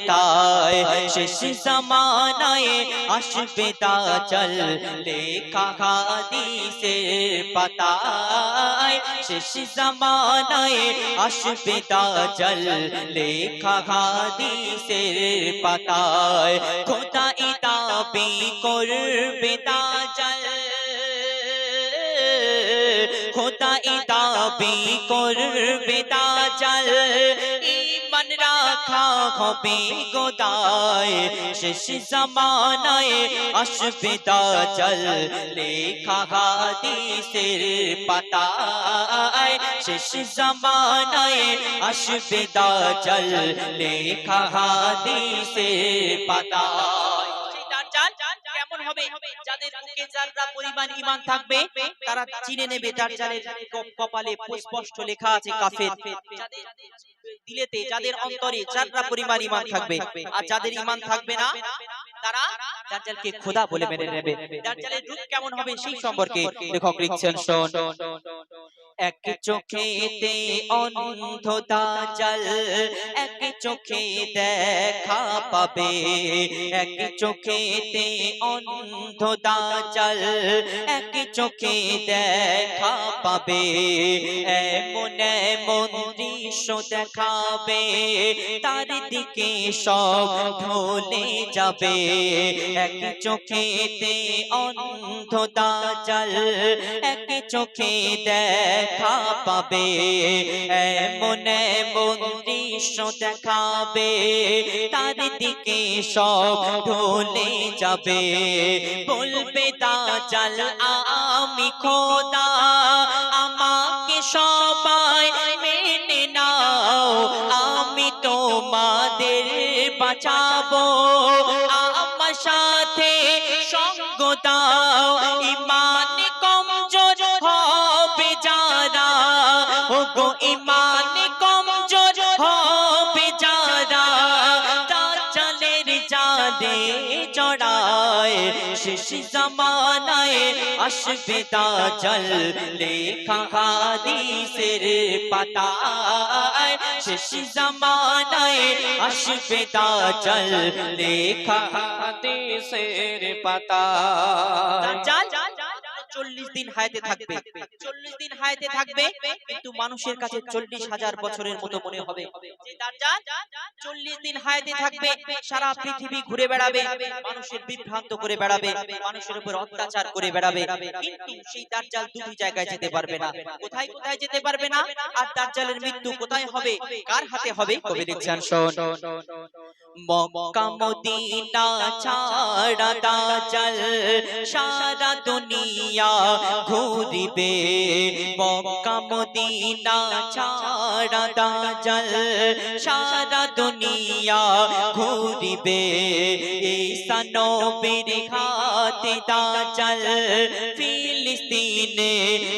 তাই শেষ জামানায় আসবে দাজাল লেখা হাদিসের পাতায় শেষ জামানায় আসবে দাজাল লেখা হাদিসের পাতায় খোদা ইতাবি করবে দাজাল খোদা ইতাবি করবে দাজাল ইমান রাখা হবে গোদায় শেষ জামানায় আসবে দাজাল লেখা হাদিসের পাতায় শেষ জামানায় আসবে দাজাল লেখা হাদিসের পাতায় কেমন হবে? যাদের বুকে যারা পরিমাণ ঈমান থাকবে তারা চিনে নেবে দাজ্জালের ক- কপালে স্পষ্ট লেখা আছে কাফের। যাদের দিলেতে যাদের অন্তরে যারা পরিমাণ ইমান থাকবে আর যাদের ইমান থাকবে না তারা দাজ্জালকে খোদা বলে মেনে নেবে। দাজ্জালের রূপ কেমন হবে সেই সম্পর্কে লেখক লিখছেন শোন। এক চোখে চোখেতে অন্ধ দাজাল এক চোখে দেখা পাবে এক চোখেতে অন্ধ দাজাল এক চোখে দেখা পাবে এমন এমন দৃশ্য দেখাবে তার দিকে সব ঢলে যাবে এক চোখে চোখেতে অন্ধ দাজাল এক চোখে দেখা পাবে, এমন দেখাবে, তার দিকে সব যাবে। বলবে দাজাল আমি খোদা, আমাকে সবাই মেনে নাও, আমি তোমাদের বাঁচাবো। আমার সাথে সঙ্গ দাও ইমান ও ইমান কমজোর হবে যারা দাজ্জালের জালে জড়ায়। শেষ জামানায় আসবে দাজ্জাল, লেখা হাদিসের পাতায়। শেষ জামানায় আসবে দাজ্জাল, লেখা হাদিসের পাতায়। চল্লিশ দিন হায়াতে থাকবে। চল্লিশ দিন হায়াতে থাকবে, কিন্তু মানুষের কাছে চল্লিশ হাজার বছরের মতো মনে হবে। চল্লিশ দিন হায়াতে থাকবে, সারা পৃথিবী ঘুরে বেড়াবে, মানুষের বিভ্রান্ত করে বেড়াবে, মানুষের উপর অত্যাচার করে বেড়াবে, কিন্তু সেই দাজ্জাল দুটি জায়গায় যেতে পারবে না। কোথায় কোথায় যেতে পারবে না? আর দাজ্জালের মৃত্যু কোথায় হবে? কার হাতে হবে? কবি লিখছেন, শোন। মক্কা মদিনা ছাড়া দাজ্জাল সারা দুনিয়া ঘুরিবে। মক্কা মদিনা ছাড়া দাজ্জাল সারা দুনিয়া ঘুরিবে। ঈসা নবীর হাতে দাজ্জাল ফিলিস্তিনে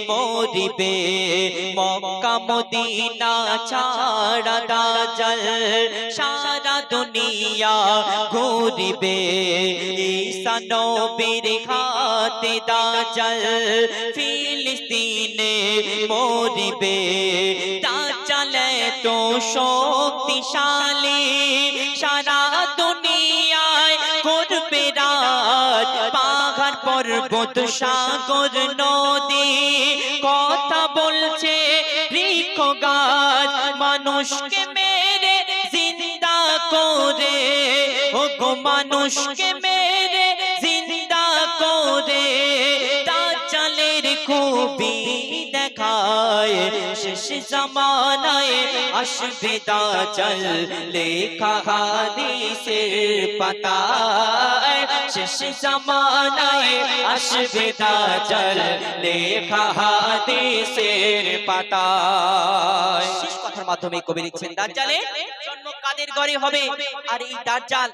মরিবে। মক্কা মদিনা ছাড়া দাজ্জাল সারা দুনিয়া ঘুরিবে। ঈসা নবীর হাতে দাজ্জাল ফিলিস্তিনে মরিবে। দাজ্জাল তো শক্তিশালী। সারা দুনিয়ায় করবে রাত। পাহাড়, পর্বত, সাগর, নদী। কথা বলছে বৃক্ষ গাছ। মানুষকে মেরে জিন্দা করে। ও গো মানুষকে মেরে শেষ জামানায় আসবে দাজ্জাল লেখা হাদিসের পাতায়। শেষ জামানায় আসবে দাজ্জাল লেখা হাদিসের পাতায়। কথার মাধ্যমে কবি লিখছেন, দাজ্জালের জন্ম কাদের ঘরে হবে? আর এই দাজ্জাল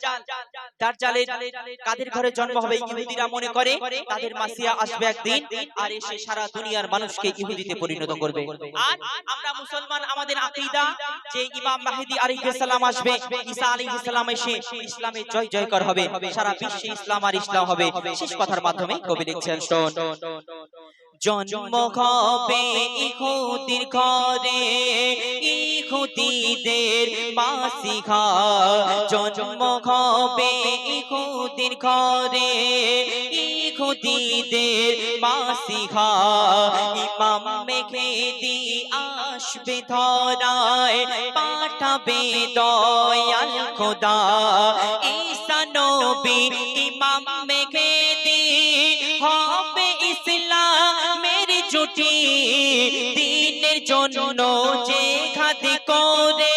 কাদের ঘরে জন্ম হবে ইহুদিরা মনে করে? তাদের মাসিয়া আসবে একদিন আর এসে সারা দুনিয়ার মানুষকে ইহুদিতে পরিণত করবে। আর আমরা মুসলমান আমাদের যে ইমাম আসবে, ঈসা এসে ইসলামে জয় হবে, সারা বিশ্বে ইসলাম আর ইসলাম হবে। শেষ কথার মাধ্যমে কবি লিখছেন, শোন। জন্ম ইহুদির ঘরে? ইহুদিদের মাসিখা জন্ম হবে ইহুদির ঘরে। ইহুদিদের মাসিখা ইমাম মেঘেদি আসবে ধরায়, পাঠাবে দয়াল খোদা। ঈসা নবী ইমাম মেঘেদি হবে ইসলামের জুটি দিনের জন্য যে খাতি করে,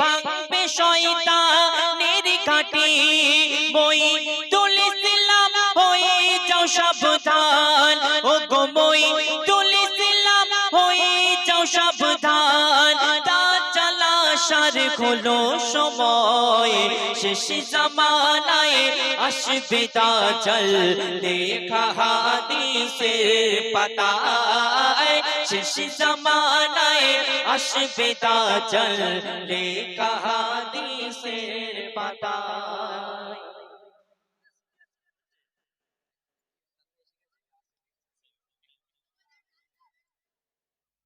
ভাঙবে শয়তানের কাটি বই তুলিসিলাম হয়ে যাও সাবধান। ও গো মই তুলিসিলাম হয়ে যাও সাবধান। খোলো সময়, শেষ জমানায় আসবে তা চল দেখা হাদিসের পাতা শেষ জমানায় আসবে তা চল দেখা হাদিসের পাতায়।